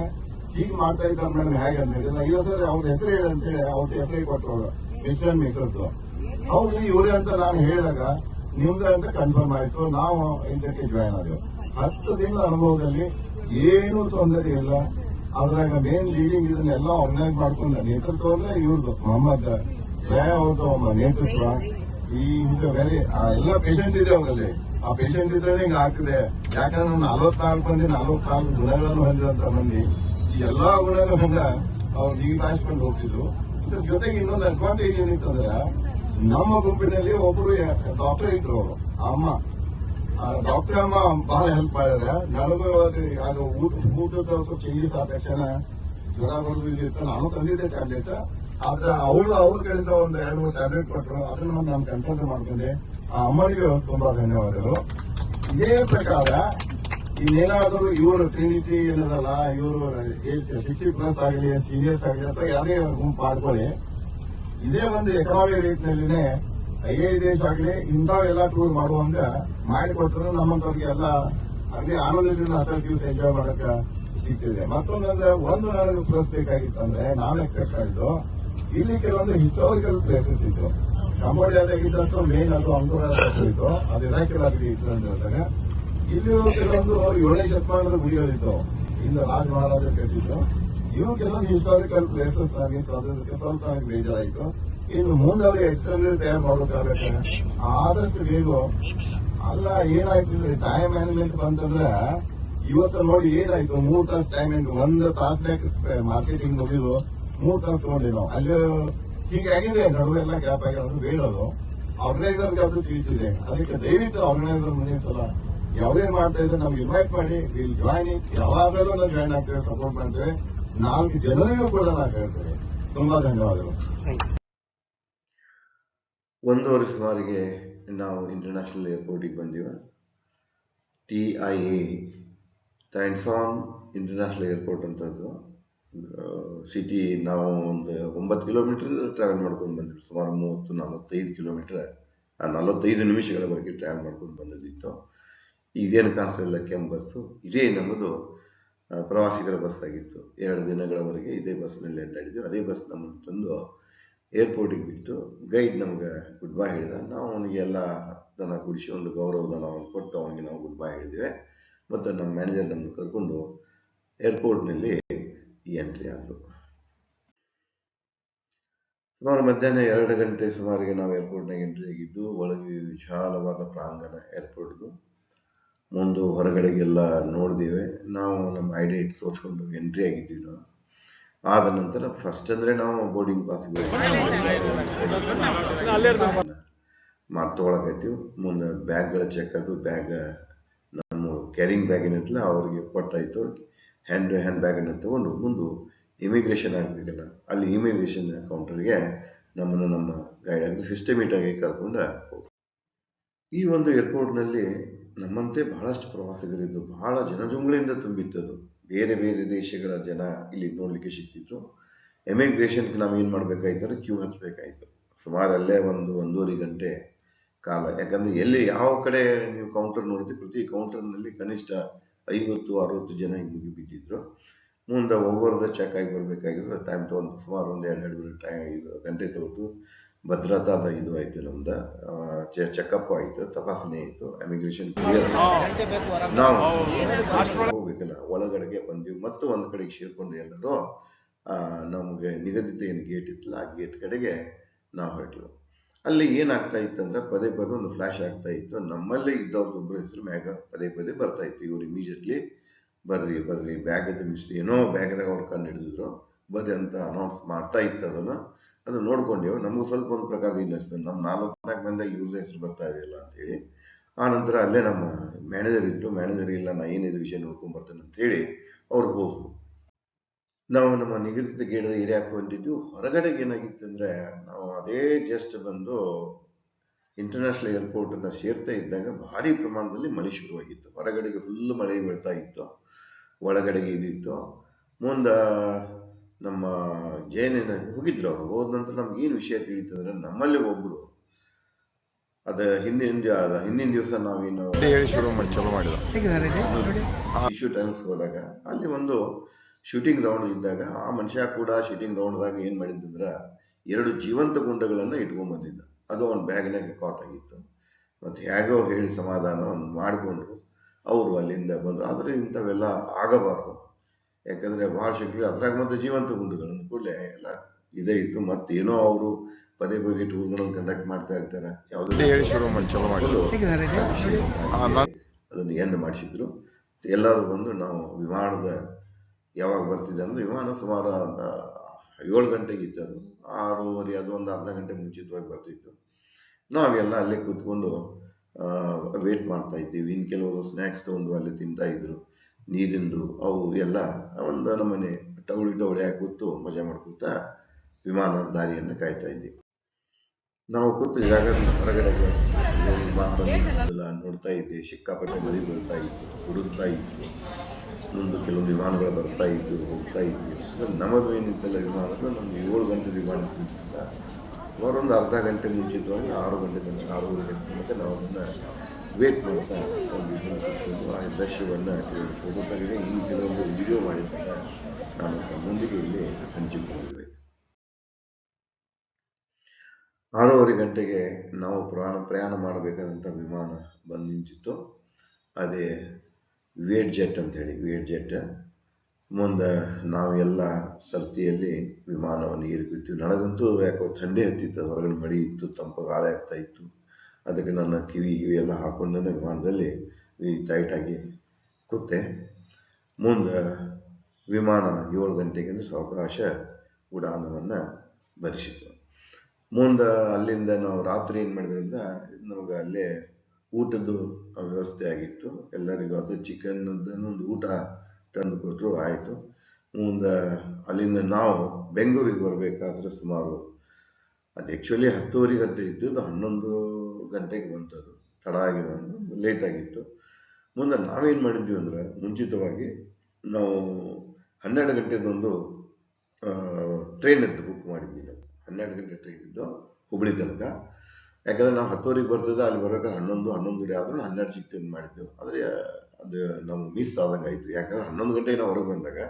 ಹೀಗೆ ಮಾಡ್ತಾ ಇದ್ದಾರೆ ಮೇಡಮ್ ಹೇಗೆ ಅಂತ ಹೇಳಿ ನಾ ಇಲ್ಲ ಸರ್, ಅವ್ರ ಹೆಸರು ಹೇಳಿ ಅಂತ ಹೇಳಿ ಅವ್ರ ಹೆಸರಿಗೆ ಕೊಟ್ಟರು ಮಿಸ್ಟರ್ ಮೇಕರ್ದು ಅವ್ರು ಹೌದು ಇವರೇ ಅಂತ ನಾನು ಹೇಳಿದಾಗ ನಿಮ್ದೇ ಅಂತ ಕನ್ಫರ್ಮ್ ಆಯ್ತು. ನಾವು ಇದಕ್ಕೆ ಜಾಯ್ನ್ ಆದೆವು. ಹತ್ತು ದಿನದ ಅನುಭವದಲ್ಲಿ ಏನೂ ತೊಂದರೆ ಇಲ್ಲ. ಅದ್ರಾಗ ಮೇನ್ ಲೀಡಿಂಗ್ ಇದನ್ನೆಲ್ಲ ಆರ್ಗನೈಸ್ ಮಾಡ್ಕೊಂಡ ನೇತೃತ್ವ ಅಂದ್ರೆ ಇವ್ರದ್ದು ಮೊಹಮ್ಮದ್ ರಾಯ್ ಅವ್ರದ್ದು ನೇತೃತ್ವ. ಈ ವೆರಿ ಎಲ್ಲ ಪೇಷಂಟ್ಸ್ ಇದೆ ಅವರಲ್ಲಿ. ಆ ಪೇಷಂಟ್ಸ್ ಇದ್ರೆ ಹಿಂಗ ಆಗ್ತಿದೆ. ಯಾಕಂದ್ರೆ ನಾವು ನಲ್ವತ್ನಾಲ್ಕು ಮಂದಿ, ನಲ್ವತ್ನಾಲ್ಕು ಗುಣಗಳನ್ನು ಹೊಂದಿದಂತ ಮಂದಿ. ಈ ಎಲ್ಲಾ ಗುಣಗಳಿಂದ ಅವ್ರು ನಿಭಾಯಿಸ್ಕೊಂಡು ಹೋಗ್ತಿದ್ರು. ಇದ್ರ ಜೊತೆಗೆ ಇನ್ನೊಂದು ಅಡ್ವಾಂಟೇಜ್ ಏನಿತ್ತಂದ್ರೆ ನಮ್ಮ ಗುಂಪಿನಲ್ಲಿ ಒಬ್ರು ಡಾಕ್ಟರ್ ಇದ್ರು ಅವರು, ಅಮ್ಮ. ಡಾಕ್ಟರ್ ಅಮ್ಮ ಬಹಳ ಹೆಲ್ಪ್ ಮಾಡಿದ್ರೆ, ನನಗೂ ಊಟ ಊಟದ ಸ್ವಲ್ಪ ಚೇಂಜಸ್ ಆದ ತಕ್ಷಣ ಜ್ವರ ಬರೋದು ಇದಿತ್ತು ನಾನು ತಂದಿದ್ದೆ ಟ್ಯಾಬ್ಲೆಟ್ ಆದ್ರೆ ಅವಳು ಅವ್ರ ಕಡೆಯಿಂದ ಒಂದು ಎರಡು ಮೂರು ಟ್ಯಾಬ್ಲೆಟ್ ಕೊಟ್ಟರು ಅದನ್ನ ನಾನು ಕನ್ಸಲ್ಟ್ ಮಾಡ್ಕೊಂಡೆ. ಆ ಅಮ್ಮನಿಗೆ ತುಂಬಾ ಧನ್ಯವಾದಗಳು. ಇದೇ ಪ್ರಕಾರ ಇನ್ನೇನಾದರೂ ಇವರು ಟ್ರಿನಿಟಿ ಏನದಲ್ಲ, ಇವರು ಸಿಕ್ಸ್ಟಿ ಪ್ಲಸ್ ಆಗಲಿ ಸೀನಿಯರ್ಸ್ ಆಗಲಿ ಅಂತ ಯಾವುದೇ ಗುಂಪು ಮಾಡ್ಕೊಳ್ಳಿ, ಇದೇ ಒಂದು ಎಕನಾಮಿ ರೇಟ್ ನಲ್ಲಿನೇ ಐ ಐ ಎಸ್ ಆಗಲಿ, ಇಂಥವೆಲ್ಲ ಟೂರ್ ಮಾಡುವಂಗ ಮಾಡಿಕೊಟ್ರು ನಮ್ಮಂತವ್ರಿಗೆ ಎಲ್ಲ ಅದೇ ಆನಂದದಿಂದ ಹತ್ತು ದಿವಸ ಎಂಜಾಯ್ ಮಾಡಕ್ಕೆ ಸಿಗ್ತಿದೆ ಮತ್ತೊಂದಂದ್ರೆ ಒಂದು ನನಗೆ ಪ್ಲಸ್ ಬೇಕಾಗಿತ್ತಂದ್ರೆ ನಾನು ಎಕ್ಸ್ಪೆಕ್ಟ್ ಆಗಿದ್ದು ಇಲ್ಲಿ ಕೆಲವೊಂದು ಹಿಸ್ಟೋರಿಕಲ್ ಪ್ಲೇಸಸ್ ಇತ್ತು. ಕಂಬೋಡಿಯಾದಾಗಿದ್ದಷ್ಟು ಮೇನ್ ಅದು ಅಂಕುರ ಇತ್ತು ಅದು ಇರಾಕಿಲ್ ಇತ್ತು ಅಂತ ಹೇಳಿದಾಗ ಇಲ್ಲಿ ಕೆಲವೊಂದು ಏಳನೇ ಶತಮಾನದ ಗುಡಿಗಳಿತ್ತು ಇಂದ ರಾಜ ಕಟ್ಟಿದ್ರು ಇವು ಕೆಲವೊಂದು ಹಿಸ್ಟಾರಿಕಲ್ ಪ್ಲೇಸಸ್ ಆಗಿ ಸ್ವಾತಂತ್ರ್ಯಕ್ಕೆ ಸ್ವಲ್ಪ ಆಗಿ ಬೇಜಾರಾಯಿತು. ಇನ್ನು ಮುಂದೆ ಅವ್ರಿಗೆ ಎಕ್ಸ್ಟರ್ನಲ್ ತಯಾರು ಮಾಡಬೇಕಾಗತ್ತೆ. ಆದಷ್ಟು ಬೇಗ ಅಲ್ಲ, ಏನಾಯ್ತು ಅಂದ್ರೆ ಟೈಮ್ ಮ್ಯಾನೇಜ್ಮೆಂಟ್ ಬಂತಂದ್ರೆ, ಇವತ್ತು ನೋಡಿ ಏನಾಯ್ತು? ಮೂರ್ ತಾಸು ಟೈಮ್ ಒಂದು ತಾಸ್ನಾಗ ಮಾರ್ಕೆಟಿಂಗ್ ಮುಗಿದು ಮೂರ್ ತಾಸು ತಗೊಂಡಿ ನಾವು. ಅಲ್ಲಿ ಹೀಗಾಗಿದೆ ನಡುವೆ ಎಲ್ಲ ಗ್ಯಾಪ್ ಆಗಿದೆ ಅದು ಬೇಡದು. ಆರ್ಗನೈಸರ್ಗೆ ಅದು ತಿಳಿಸಿದೆ ಅದಕ್ಕೆ ದಯವಿಟ್ಟು ಆರ್ಗನೈಸರ್ ಮುಂದಿನ ಸಲ ಯಾವುದೇ ಮಾಡ್ತಾ ಇದ್ರೆ ನಮ್ಗೆ ಇನ್ವೈಟ್ ಮಾಡಿ ವಿಲ್ ಜಾಯ್ನಿಂಗ್ ಯಾವಾಗಲೂ ನಾವು ಜಾಯ್ನ್ ಆಗ್ತೇವೆ ಸಪೋರ್ಟ್ ಮಾಡ್ತೇವೆ. ನಾಲ್ಕು ಜನರಿಗೂ ಕೂಡ ನಾವು ಹೇಳ್ತೇವೆ. ತುಂಬಾ ಧನ್ಯವಾದಗಳು. ಒಂದೂವರೆ ಸುಮಾರಿಗೆ ನಾವು ಇಂಟರ್ನ್ಯಾಷನಲ್ ಏರ್ಪೋರ್ಟಿಗೆ ಬಂದೀವಿ. T I A ಥ್ಯಾಂಡ್ಸಾನ್ international airport ಅಂತದ್ದು. ಸಿಟಿ ನಾವು ಒಂದು ಒಂಬತ್ತು ಕಿಲೋಮೀಟರ್ ಟ್ರಾವೆಲ್ ಮಾಡ್ಕೊಂಡು ಬಂದಿದ್ವಿ ಸುಮಾರು ಮೂವತ್ತು ನಲವತ್ತೈದು ಕಿಲೋಮೀಟರ್ ನಲವತ್ತೈದು ನಿಮಿಷಗಳವರೆಗೆ ಟ್ರಾವೆಲ್ ಮಾಡ್ಕೊಂಡು ಬಂದಿದ್ದಿತ್ತು. ಇದೇನು ಕಾಣಿಸ್ತಿಲ್ಲ ಕೆಂಪು ಬಸ್ಸು, ಇದೇ ನಮ್ಮದು ಪ್ರವಾಸಿಗರ ಬಸ್ ಆಗಿತ್ತು. ಎರಡು ದಿನಗಳವರೆಗೆ ಇದೇ ಬಸ್ನಲ್ಲಿ ಅಡ್ಡಾಡಿದ್ವಿ. ಅದೇ ಬಸ್ ನಮ್ಮನ್ನು ತಂದು ಏರ್ಪೋರ್ಟಿಗೆ ಬಿಟ್ಟು ಗೈಡ್ ನಮ್ಗೆ ಗುಡ್ ಬೈ ಹೇಳಿದ. ನಾವು ಅವನಿಗೆ ಎಲ್ಲ ದನ ಕುಡಿಸಿ, ಒಂದು ಗೌರವ ಅವನು ಕೊಟ್ಟು ಅವನಿಗೆ ನಾವು ಗುಡ್ ಬೈ ಹೇಳಿದ್ವಿ. ಮತ್ತು ನಮ್ಮ ಮ್ಯಾನೇಜರ್ ನಮ್ಮನ್ನು ಕರ್ಕೊಂಡು ಏರ್ಪೋರ್ಟ್ನಲ್ಲಿ ಎಂಟ್ರಿ ಆದರು. ಸುಮಾರು ಮಧ್ಯಾಹ್ನ ಎರಡು ಗಂಟೆ ಸುಮಾರಿಗೆ ನಾವು ಏರ್ಪೋರ್ಟ್ನಾಗ ಎಂಟ್ರಿ ಆಗಿದ್ದು, ಒಳಗೆ ವಿಶಾಲವಾದ ಪ್ರಾಂಗಣ ಏರ್ಪೋರ್ಟ್ದು ಮುಂದೆ ಹೊರಗಡೆಗೆಲ್ಲ ನೋಡಿದ್ದೇವೆ ನಾವು ನಮ್ಮ ಐ ಡಿ ತೋರಿಸ್ಕೊಂಡು ಎಂಟ್ರಿ ಆಗಿದ್ದೀವಿ ನಾವು. ಆದ ನಂತರ ಫಸ್ಟ್ ಅಂದರೆ ನಾವು ಬೋರ್ಡಿಂಗ್ ಪಾಸ್ ಮಾಡಿ ಮುಂದೆ ಬ್ಯಾಗ್ಗಳ ಚೆಕ್ ಅದು ಬ್ಯಾಗ್ ನಮ್ಮ ಕ್ಯಾರಿಂಗ್ ಬ್ಯಾಗ್ ಏನಿತ್ತಲ್ಲ, ಅವ್ರಿಗೆ ಕೊಟ್ಟಾಯಿತು. ಹ್ಯಾಂಡ್ ಹ್ಯಾಂಡ್ ಬ್ಯಾಗನ್ನು ತೊಗೊಂಡು ಮುಂದೆ ಇಮಿಗ್ರೇಷನ್ ಆಗಬೇಕಲ್ಲ. ಅಲ್ಲಿ ಇಮಿಗ್ರೇಷನ್ ಕೌಂಟರ್ಗೆ ನಮ್ಮನ್ನು ನಮ್ಮ ಗೈಡ್ ಆಗಿ ಸಿಸ್ಟಮೇಟಾಗಿ ಕರ್ಕೊಂಡು ಹೋಗ್ತೀವಿ ಈ ಒಂದು ಏರ್ಪೋರ್ಟ್ನಲ್ಲಿ ನಮ್ಮಂತೆ ಬಹಳಷ್ಟು ಪ್ರವಾಸಿಗರಿದ್ದು ಬಹಳ ಜನಜುಂಗಳಿಂದ ತುಂಬಿತ್ತದು ಬೇರೆ ಬೇರೆ ದೇಶಗಳ ಜನ ಇಲ್ಲಿ ನೋಡಲಿಕ್ಕೆ ಸಿಕ್ಕಿದ್ರು. ಎಮಿಗ್ರೇಷನ್ಗೆ ನಾವು ಏನು ಮಾಡಬೇಕಾಯ್ತು ಕ್ಯೂ ಹಚ್ಚಬೇಕಾಯ್ತು ಸುಮಾರು ಅಲ್ಲೇ ಒಂದು ಒಂದೂವರೆ ಗಂಟೆ ಕಾಲ. ಯಾಕಂದರೆ ಎಲ್ಲಿ ಯಾವ ಕಡೆ ನೀವು ಕೌಂಟರ್ ನೋಡಿದ್ರೆ ಪ್ರತಿ ಕೌಂಟರ್ನಲ್ಲಿ ಕನಿಷ್ಠ ಐವತ್ತು, ಅರವತ್ತು ಜನ ಹಿಂಗೆ ಬಿದ್ದಿದ್ರು ಮುಂದೆ ಒಬ್ಬರದ ಚೆಕ್ ಆಗಿ ಬರಬೇಕಾಗಿದ್ರೆ ಟೈಮ್ ತೊಗೊಂಡು ಸುಮಾರು ಒಂದು ಎರಡು ಎರಡು ಟೈಮ್ ಇದು ಗಂಟೆ ತಗೊಂಡು ಭದ್ರತಾದ ಇದು ಆಯ್ತು ನಮ್ದು. ಚೆಕಪ್ ಆಯ್ತು ತಪಾಸಣೆ ಆಯ್ತು ಇಮಿಗ್ರೇಷನ್ ಕ್ಲಿಯರ್ ನಾವು ಹೋಗ್ಬೇಕಲ್ಲ ಒಳಗಡೆಗೆ ಬಂದ್ವಿ ಮತ್ತು ಒಂದು ಕಡೆಗೆ ಸೇರ್ಕೊಂಡು ಎಲ್ಲರೂ ನಮಗೆ ನಿಗದಿತ ಏನು ಗೇಟ್ ಇತ್ತಲ್ಲ ಆ ಗೇಟ್ ಕಡೆಗೆ ನಾವು ಹೊರಟ್ವಿ. ಅಲ್ಲಿ ಏನಾಗ್ತಾ ಇತ್ತಂದ್ರೆ ಪದೇ ಪದೇ ಒಂದು ಫ್ಲಾಶ್ ಆಗ್ತಾ ಇತ್ತು. ನಮ್ಮಲ್ಲೇ ಇದ್ದವ್ರದ್ದೊಬ್ಬರು ಹೆಸರು ಮ್ಯಾಗ ಪದೇ ಪದೇ ಬರ್ತಾ ಇತ್ತು. ಇವ್ರು ಇಮಿಡಿಯೇಟ್ಲಿ ಬರ್ರಿ ಬರ್ರಿ ಬ್ಯಾಗ್ ಮಿಸ್ ಏನೋ ಬ್ಯಾಗ್ದಾಗ ಅವ್ರು ಕಂಡು ಹಿಡಿದಿದ್ರು. ಬರ್ರಿ ಅಂತ ಅನೌನ್ಸ್ ಮಾಡ್ತಾ ಇತ್ತು ಅದನ್ನ. ಅದು ನೋಡ್ಕೊಂಡೇವು ನಮಗೂ ಸ್ವಲ್ಪ ಒಂದು ಪ್ರಕಾರ ಇಲ್ಲ ನಮ್ಮ ನಾಲ್ಕು ನಾಲ್ಕು ಮಂದಿ ಹೆಸರು ಬರ್ತಾ ಇದೆಯಲ್ಲ ಅಂತೇಳಿ ಆ ನಂತರ ಅಲ್ಲೇ ನಮ್ಮ ಮ್ಯಾನೇಜರ್ ಇತ್ತು ಮ್ಯಾನೇಜರ್ ಇಲ್ಲ, ನಾ ಏನಿದು ವಿಷಯ ನೋಡ್ಕೊಂಡು ಬರ್ತೇನೆ ಅಂತೇಳಿ ಅವ್ರು ಹೋದ್ರು. ನಾವು ನಮ್ಮ ನಿಗದಿತ ಗೇಡದ ಏರಿಯಾಕ್ಕೆ ಹೊಂದಿದ್ದು ಹೊರಗಡೆಗೆ ಏನಾಗಿತ್ತು ಅಂದರೆ, ನಾವು ಅದೇ ಜಸ್ಟ್ ಬಂದು ಇಂಟರ್ನ್ಯಾಷನಲ್ ಏರ್ಪೋರ್ಟ್ ಅನ್ನ ಸೇರ್ತಾ ಇದ್ದಾಗ ಭಾರಿ ಪ್ರಮಾಣದಲ್ಲಿ ಮಳೆ ಶುರುವಾಗಿತ್ತು. ಹೊರಗಡೆಗೆ ಫುಲ್ ಮಳೆ ಬೀಳ್ತಾ ಇತ್ತು. ಒಳಗಡೆಗೆ ಇದಿತ್ತು. ಮುಂದೆ ನಮ್ಮ ಜೈನಿನ ಹೋಗಿದ್ರು ಅವರು ಹೋದ ನಂತರ ನಮ್ಗೆ ಏನು ವಿಷಯ ತಿಳಿತಂದ್ರೆ ನಮ್ಮಲ್ಲಿ ಒಬ್ರು. ಅದ ಹಿಂದಿನ ಹಿಂದಿನ ದಿವಸ ನಾವೇನು ಹೇಳಿ ಶುರು ಮಾಡಿ ಚಲೋ ಮಾಡಿದ ಇಶ್ಯೂ ಟೈಮ್ಸ್ ಹೋದಾಗ ಅಲ್ಲಿ ಒಂದು ಶೂಟಿಂಗ್ ಗ್ರೌಂಡ್ ಇದ್ದಾಗ ಆ ಮನುಷ್ಯ ಕೂಡ ಶೂಟಿಂಗ್ ಗ್ರೌಂಡ್ದಾಗ ಏನ್ ಮಾಡಿದ್ದಂದ್ರ ಎರಡು ಜೀವಂತ ಗುಂಡಗಳನ್ನ ಇಟ್ಕೊಂಡ್ ಬಂದಿದ್ದ. ಅದು ಅವನ ಬ್ಯಾಗ್ನಾಗ ಕಾಟ್ ಆಗಿತ್ತು. ಮತ್ತೆ ಹೇಗೋ ಹೇಳಿ ಸಮಾಧಾನವನ್ನು ಮಾಡಿಕೊಂಡು ಅವರು ಅಲ್ಲಿಂದ ಬಂದ್ರು. ಆದ್ರೆ ಇಂಥವೆಲ್ಲ ಆಗಬಾರ್ದು. ಯಾಕಂದ್ರೆ ಭಾಳ ಶಕ್ತಿ ಅದ್ರಾಗ ಮತ್ತೆ ಜೀವಂತ ಗುಂಡುಗಳನ್ನು ಕೂಡಲೇ ಎಲ್ಲ ಇದೇ ಇತ್ತು. ಮತ್ತೇನೋ ಅವರು ಪದೇ ಪದೇ ಟೂರ್ಗಳನ್ನು ಕಂಡಕ್ಟ್ ಮಾಡ್ತಾ ಇರ್ತಾರೆ. ಯಾವುದೇ ಹೇಳಿ ಶುರು ಮಾಡಿ ಚಲೋ ಅದನ್ನ ಅದನ್ನು ಎಂಡ್ ಮಾಡಿಸಿದ್ರು. ಎಲ್ಲರೂ ಬಂದು ನಾವು ವಿಮಾನದ ಯಾವಾಗ ಬರ್ತಿದ್ದೆ ಅಂದ್ರೆ ವಿಮಾನ ಸುಮಾರು ಏಳು ಗಂಟೆಗೆ ಇತ್ತು ಅದು. ಆರೂವರೆ ಅದು ಒಂದು ಅರ್ಧ ಗಂಟೆ ಮುಂಚಿತವಾಗಿ ಬರ್ತಿತ್ತು. ನಾವೆಲ್ಲ ಅಲ್ಲೇ ಕೂತ್ಕೊಂಡು ವೇಟ್ ಮಾಡ್ತಾ ಇದ್ದೀವಿ ಇನ್ನು ಕೆಲವರು ಸ್ನ್ಯಾಕ್ಸ್ ತೊಗೊಂಡು ಅಲ್ಲಿ ತಿಂತಾ ಇದ್ರು. ನೀರಿಂದು ಅವು ಎಲ್ಲ ಒಂದು ನಮ್ಮನೆ ಟೌಳಿ ಟೌಳಿ ಹಾಕಿ ಕೂತು ಮಜಾ ಮಾಡ್ಕೊತಾ ವಿಮಾನ ದಾರಿಯನ್ನು ಕಾಯ್ತಾ ಇದ್ದೀವಿ ನಾವು ಕೂತು ಜಾಗ ಹೊರಗಡೆಗೆ ಎಲ್ಲ ನೋಡ್ತಾ ಇದ್ದೆ. ಸಿಕ್ಕಾಪಟ್ಟೆ ಮಳೆ ಬೀಳ್ತಾ ಇತ್ತು ಹುಡುಕ್ತಾ ಇತ್ತು. ಮುಂದೆ ಕೆಲವು ವಿಮಾನಗಳು ಬರ್ತಾ ಇದ್ದು ಹೋಗ್ತಾ ಇದ್ವಿ. ನಮಗೂ ಏನಿತ್ತಲ್ಲ ವಿಮಾನ? ನಮ್ಗೆ ಏಳು ಗಂಟೆ ವಿಮಾನ ಅವರೊಂದು ಅರ್ಧ ಗಂಟೆ ಮುಂಚಿತವಾಗಿ ಆರು ಗಂಟೆ ಆರೂವರೆ ಗಂಟೆ ಮತ್ತೆ ನಾವು ಅದನ್ನು ವೇಟ್ ಮಾಡ್ತಾ ಆ ದೃಶ್ಯವನ್ನು ಈ ಕೆಲವೊಂದು ವಿಡಿಯೋ ಮಾಡಿದ್ದಾರೆ ನಾನು ಇಲ್ಲಿ ಹಂಚಿಕೊಂಡಿದ್ದೆ ಆರೂವರೆ ಗಂಟೆಗೆ ನಾವು ಪ್ರಯಾಣ ಪ್ರಯಾಣ ಮಾಡಬೇಕಾದಂಥ ವಿಮಾನ ಬಂದು ನಿಂತಿತ್ತು. ಅದೇ ವೇಟ್ ಜೆಟ್ ಅಂತ ಹೇಳಿ ವೇಟ್ ಜೆಟ್ ಮುಂದೆ ನಾವೆಲ್ಲ ಸರ್ತಿಯಲ್ಲಿ ವಿಮಾನವನ್ನು ಏರಿಬಿಡ್ತೀವಿ. ನನಗಂತೂ ಯಾಕೋ ಥಂಡಿ ಹತ್ತಿತ್ತು, ಹೊರಗಡೆ ಮಡಿ ಇತ್ತು, ತಂಪು ಗಾಳಿ ಆಗ್ತಾ ಇತ್ತು. ಅದಕ್ಕೆ ನನ್ನ ಕಿವಿ ಗಿವಿ ಎಲ್ಲ ಹಾಕೊಂಡು ವಿಮಾನದಲ್ಲಿ ಟೈಟಾಗಿ ಕೂತೆ. ಮುಂದೆ ವಿಮಾನ ಏಳು ಗಂಟೆಗೆ ಸಾವಕಾಶ ಉಡಾನವನ್ನು ಭರಿಸಿತು. ಮುಂದೆ ಅಲ್ಲಿಂದ ನಾವು ರಾತ್ರಿ ಏನು ಮಾಡಿದ್ರಿಂದ ನಮಗೆ ಅಲ್ಲೇ ಊಟದ್ದು ವ್ಯವಸ್ಥೆ ಆಗಿತ್ತು. ಎಲ್ಲರಿಗೂ ಅದು ಒಂದು ಊಟ ತಂದು ಕೊಟ್ಟರು ಆಯಿತು. ಮುಂದೆ ಅಲ್ಲಿಂದ ನಾವು ಬೆಂಗಳೂರಿಗೆ ಬರಬೇಕಾದ್ರೆ ಸುಮಾರು ಅದು ಆ್ಯಕ್ಚುಲಿ ಹತ್ತುವರೆಗೆ ಗಂಟೆ ಇದ್ದು ಹನ್ನೊಂದು ಗಂಟೆಗೆ ಬಂತದು. ತಡ ಆಗಿ ಬಂದು ಲೇಟ್ ಆಗಿತ್ತು. ಮುಂದೆ ನಾವೇನು ಮಾಡಿದ್ವಿ ಅಂದ್ರೆ ಮುಂಚಿತವಾಗಿ ನಾವು ಹನ್ನೆರಡು ಗಂಟೆದೊಂದು ಟ್ರೈನ್ ಇತ್ತು ಬುಕ್ ಮಾಡಿದ್ವಿ ನಾವು. ಹನ್ನೆರಡು ಗಂಟೆ ಟ್ರೈನ್ ಇದ್ದು ಹುಬ್ಳಿ ತನಕ. ಯಾಕಂದರೆ ನಾವು ಹತ್ತುವರೆಗೆ ಬರ್ತಿದ್ದೆ ಅಲ್ಲಿ ಬರ್ಬೇಕಾದ್ರೆ ಹನ್ನೊಂದು, ಹನ್ನೊಂದುವರೆ ಆದರೂ ಹನ್ನೆರಡು ಸಿಕ್ತಂದು ಮಾಡಿದ್ದೆವು. ಆದರೆ ಅದು ನಾವು ಮಿಸ್ ಆದಂಗೆ ಆಯಿತು. ಯಾಕಂದ್ರೆ ಹನ್ನೊಂದು ಗಂಟೆಗೆ ನಾವು ಹೊರಗೆ ಬಂದಾಗ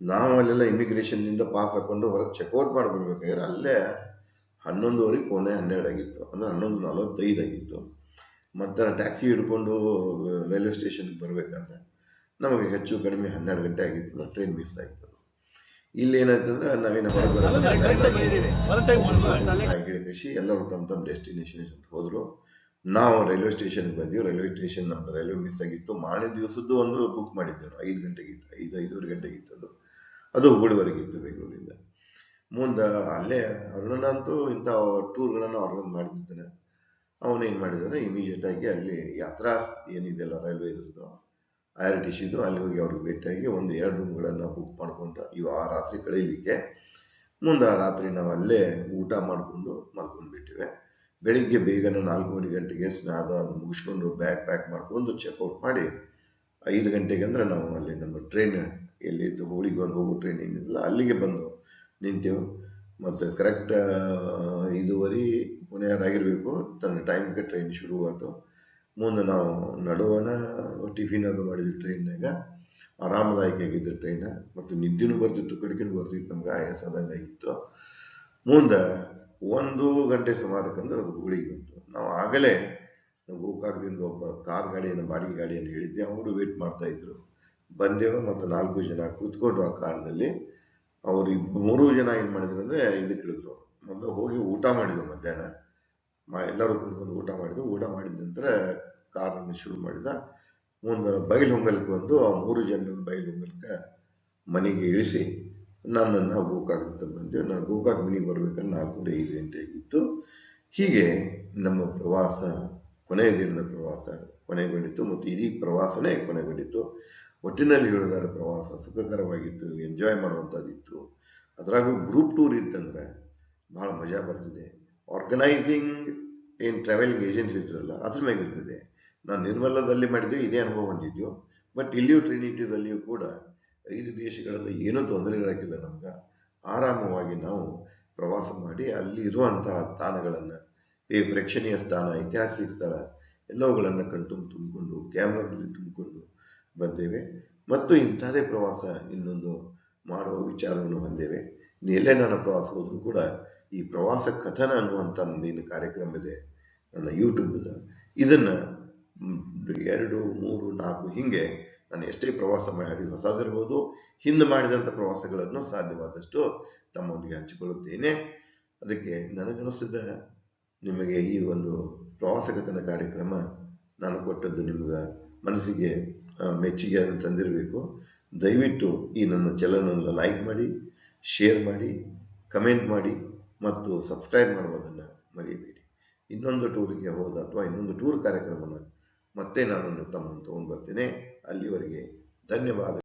ನಾವು ಅಲ್ಲೆಲ್ಲ ಇಮಿಗ್ರೇಷನ್ನಿಂದ ಪಾಸ್ ಹಾಕೊಂಡು ಹೊರಗೆ ಚೆಕ್ಔಟ್ ಮಾಡಿ ಬರ್ಬೇಕಾದ್ರೆ ಅಲ್ಲೇ ಹನ್ನೊಂದುವರೆಗೆ ಕೊನೆ ಹನ್ನೆರಡು ಆಗಿತ್ತು ಅಂದರೆ ಹನ್ನೊಂದು ನಲವತ್ತೈದು ಆಗಿತ್ತು ಮತ್ತು ಟ್ಯಾಕ್ಸಿ ಹಿಡ್ಕೊಂಡು ರೈಲ್ವೆ ಸ್ಟೇಷನ್ಗೆ ಬರಬೇಕಾದ್ರೆ ನಮಗೆ ಹೆಚ್ಚು ಕಡಿಮೆ ಹನ್ನೆರಡು ಗಂಟೆ ಆಗಿತ್ತು ಟ್ರೈನ್ ಮಿಸ್ ಆಯಿತು ಇಲ್ಲಿ ಏನಾಯ್ತು ಅಂದ್ರೆ ನಾವೇನು ಹೊರಗೆ ಎಲ್ಲರೂ ತಮ್ಮ ತಮ್ಮ ಡೆಸ್ಟಿನೇಷನ್ ಅಂತ ಹೋದರು ನಾವು ರೈಲ್ವೆ ಸ್ಟೇಷನ್ಗೆ ಬಂದ್ವಿ ರೈಲ್ವೆ ಸ್ಟೇಷನ್ ನಮ್ದು ರೈಲ್ವೆ ಮಿಸ್ ಆಗಿತ್ತು ಮಾರನೇ ದಿವಸದ್ದು ಒಂದು ಬುಕ್ ಮಾಡಿದ್ದೆವು ನಾವು ಐದು ಗಂಟೆಗಿತ್ತು ಐದು ಐದೂವರೆ ಗಂಟೆಗಿತ್ತು ಅದು ಅದು ಹುಬ್ಬಳ್ಳಿವರೆಗಿತ್ತು ಬೆಂಗಳೂರಿಂದ ಮುಂದೆ ಅಲ್ಲೇ ಅರುಣನ ಅಂತೂ ಇಂಥ ಟೂರ್ಗಳನ್ನು ಆರ್ಗನೈಸ್ ಮಾಡ್ತಿದ್ದಾನೆ ಅವನು ಏನು ಮಾಡಿದಾನೆ ಇಮಿಡಿಯೇಟ್ ಆಗಿ ಅಲ್ಲಿ ಯಾತ್ರಾ ಏನಿದೆಯಲ್ಲ ರೈಲ್ವೆ ಇದ್ರದ್ದು ಐ ಆರ್ ಟಿ ಸಿದು ಅಲ್ಲಿ ಹೋಗಿ ಅವ್ರಿಗೆ ಭೇಟಿಯಾಗಿ ಒಂದು ಎರಡು ರೂಮ್ಗಳನ್ನು ಬುಕ್ ಮಾಡ್ಕೊಂತ ಇವು ಆ ರಾತ್ರಿ ಕಳೀಲಿಕ್ಕೆ. ಮುಂದೆ ಆ ರಾತ್ರಿ ನಾವು ಅಲ್ಲೇ ಊಟ ಮಾಡಿಕೊಂಡು ಮಲ್ಕೊಂಡ್ಬಿಟ್ಟಿವೆ ಬೆಳಿಗ್ಗೆ ಬೇಗನೆ ನಾಲ್ಕೂವರೆ ಗಂಟೆಗೆ ಸ್ನಾನ ಅದು ಮುಗಿಸ್ಕೊಂಡು ಬ್ಯಾಗ್ ಪ್ಯಾಕ್ ಮಾಡ್ಕೊಂಡು ಚೆಕ್ಔಟ್ ಮಾಡಿ ಐದು ಗಂಟೆಗೆ ಅಂದ್ರೆ ನಾವು ಅಲ್ಲಿ ನಮ್ಮ ಟ್ರೈನ್ ಎಲ್ಲಿ ಹೋಳಿಗೆ ಬಂದು ಹೋಗೋ ಟ್ರೈನ್ ಏನಿಲ್ಲ, ಅಲ್ಲಿಗೆ ಬಂದು ನಿಂತೆವು ಮತ್ತು ಕರೆಕ್ಟ್ ಐದುವರೆ ಆಗಿರಬೇಕು ತನ್ನ ಟೈಮ್ಗೆ ಟ್ರೈನ್ ಶುರು ಆಯಿತು ಮುಂದೆ ನಾವು ನಡುವನ ಟಿಫಿನ್ ಅದು ಮಾಡಿದ್ವಿ ಟ್ರೈನ್ನಾಗ ಆರಾಮದಾಯಕ ಆಗಿತ್ತು ಟ್ರೈನ ಮತ್ತು ನಿದ್ದೆನೂ ಬರ್ತಿತ್ತು, ಕಡಿಕೆನೂ ಬರ್ತಿತ್ತು, ನಮ್ಗೆ ಆಯಾಸ ಆದಂಗೆ ಆಗಿತ್ತು. ಮುಂದೆ ಒಂದು ಗಂಟೆ ಸುಮಾರಕ್ಕಂದ್ರೆ ಅದು ಹುಳಿಗೆ ಬಂತು. ನಾವು ಆಗಲೇ ಗೋಕಾಕದಿಂದ ಒಬ್ಬ ಕಾರ್ ಗಾಡಿಯನ್ನು, ಬಾಡಿಗೆ ಗಾಡಿಯನ್ನು ಹೇಳಿದ್ದೆ. ಅವರು ವೇಟ್ ಮಾಡ್ತಾ ಇದ್ರು. ಬಂದೆವು ಮತ್ತು ನಾಲ್ಕು ಜನ ಕೂತ್ಕೊಂಡು ಆ ಕಾರ್ನಲ್ಲಿ ಅವರು ಮೂರು ಜನ ಏನು ಮಾಡಿದ್ರು ಅಂದರೆ ಇದಕ್ಕೆ ಇಳಿದ್ರು ಮೊದಲು ಹೋಗಿ ಊಟ ಮಾಡಿದ್ರು ಮಧ್ಯಾಹ್ನ. ಎಲ್ಲರೂ ಕುತ್ಕೊಂಡು ಊಟ ಮಾಡಿದ್ರು. ಊಟ ಮಾಡಿದ ನಂತರ ಕಾರನ್ನು ಶುರು ಮಾಡಿದ. ಮುಂದೆ ಬೈಲಹೊಂಗಲಕ್ಕೆ ಬಂದು ಆ ಮೂರು ಜನರನ್ನು ಬೈಲಹೊಂಗಲಕ್ಕೆ ಮನೆಗೆ ಇಳಿಸಿ ನನ್ನನ್ನು ಗೋಕಾಕ್ ಅಂತ ಬಂದೆ ನಾನು ಗೋಕಾಕ್ ಮನೆಗೆ ಬರ್ಬೇಕಂದ್ರೆ ನಾಲ್ಕೂವರೆ ಐದು ಗಂಟೆ ಆಗಿತ್ತು. ಹೀಗೆ ನಮ್ಮ ಪ್ರವಾಸ ಕೊನೆಯ ದಿನದ ಪ್ರವಾಸ ಕೊನೆಗೊಂಡಿತು ಮತ್ತು ಇಡೀ ಪ್ರವಾಸನೇ ಕೊನೆಗೊಂಡಿತು ಒಟ್ಟಿನಲ್ಲಿ ಹೇಳಿದ್ದಾರೆ ಪ್ರವಾಸ, ಸುಖಕರವಾಗಿತ್ತು ಎಂಜಾಯ್ ಮಾಡುವಂಥದ್ದಿತ್ತು. ಅದರಾಗೂ ಗ್ರೂಪ್ ಟೂರ್ ಇತ್ತಂದರೆ ಭಾಳ ಮಜಾ ಬರ್ತದೆ. ಆರ್ಗನೈಸಿಂಗ್ ಏನು ಟ್ರಾವೆಲಿಂಗ್ ಏಜೆನ್ಸಿ ಇರ್ತದಲ್ಲ ಅದ್ರ ಮ್ಯಾಗ ಇರ್ತದೆ. ನಾನು ನಿರ್ಮಲದಲ್ಲಿ ಮಾಡಿದ್ದು, ಇದೇ ಅನುಭವ ಹೊಂದಿದ್ದು ಬಟ್ ಇಲ್ಲಿಯೂ ಟ್ರಿನಿಟಿದಲ್ಲಿಯೂ ಕೂಡ ಐದು ದೇಶಗಳಲ್ಲಿ ಏನೂ ತೊಂದರೆಗಳಾಗಿಲ್ಲ ನಮ್ಗೆ. ಆರಾಮವಾಗಿ ನಾವು ಪ್ರವಾಸ ಮಾಡಿ ಅಲ್ಲಿ ಇರುವಂತಹ ತಾಣಗಳನ್ನು, ಈ ಪ್ರೇಕ್ಷಣೀಯ ಸ್ಥಾನ, ಐತಿಹಾಸಿಕ ಸ್ಥಳ, ಎಲ್ಲವುಗಳನ್ನು ಕಣ್ತುಂಬ ತುಂಬಿಕೊಂಡು ಕ್ಯಾಮ್ರಾದಲ್ಲಿ ತುಂಬಿಕೊಂಡು ಬಂದೇವೆ. ಮತ್ತು ಇಂಥದೇ ಪ್ರವಾಸ ಇನ್ನೊಂದು ಮಾಡುವ ವಿಚಾರವನ್ನು ಹೊಂದೇವೆ. ಎಲ್ಲೇ ನಾನು ಪ್ರವಾಸ ಹೋದರೂ ಕೂಡ ಈ ಪ್ರವಾಸ ಕಥನ ಅನ್ನುವಂಥ ನಂದೇನು ಕಾರ್ಯಕ್ರಮ ಇದೆ ನನ್ನ ಯೂಟ್ಯೂಬ್ದ ಇದನ್ನು ಎರಡು, ಮೂರು, ನಾಲ್ಕು ಹೀಗೆ ನಾನು ಎಷ್ಟೇ ಪ್ರವಾಸ ಮಾಡಿ ಹೊಸದಿರ್ಬೋದು ಹಿಂದೆ ಮಾಡಿದಂಥ ಪ್ರವಾಸಗಳನ್ನು ಸಾಧ್ಯವಾದಷ್ಟು ತಮ್ಮೊಂದಿಗೆ ಹಂಚಿಕೊಳ್ಳುತ್ತೇನೆ. ಅದಕ್ಕೆ ನನಗನಿಸಿದ ನಿಮಗೆ ಈ ಒಂದು ಪ್ರವಾಸ ಕಥನ ಕಾರ್ಯಕ್ರಮ ನಾನು ಕೊಟ್ಟದ್ದು ನಿಮ್ಗೆ ಮನಸ್ಸಿಗೆ ಮೆಚ್ಚುಗೆ ತಂದಿರಬೇಕು. ದಯವಿಟ್ಟು ಈ ನನ್ನ ಚಾನಲನ್ನು ಲೈಕ್ ಮಾಡಿ ಶೇರ್ ಮಾಡಿ ಕಮೆಂಟ್ ಮಾಡಿ ಮತ್ತು ಸಬ್ಸ್ಕ್ರೈಬ್ ಮಾಡುವುದನ್ನು ಮರೆಯಬೇಡಿ. ಇನ್ನೊಂದು ಟೂರಿಗೆ ಹೋದ ಅಥವಾ ಇನ್ನೊಂದು ಟೂರ್ ಕಾರ್ಯಕ್ರಮವನ್ನು ಮತ್ತೆ ನಾನು ತಮ್ಮನ್ನು ತೊಗೊಂಡು ಬರ್ತೇನೆ. ಅಲ್ಲಿವರೆಗೆ ಧನ್ಯವಾದ.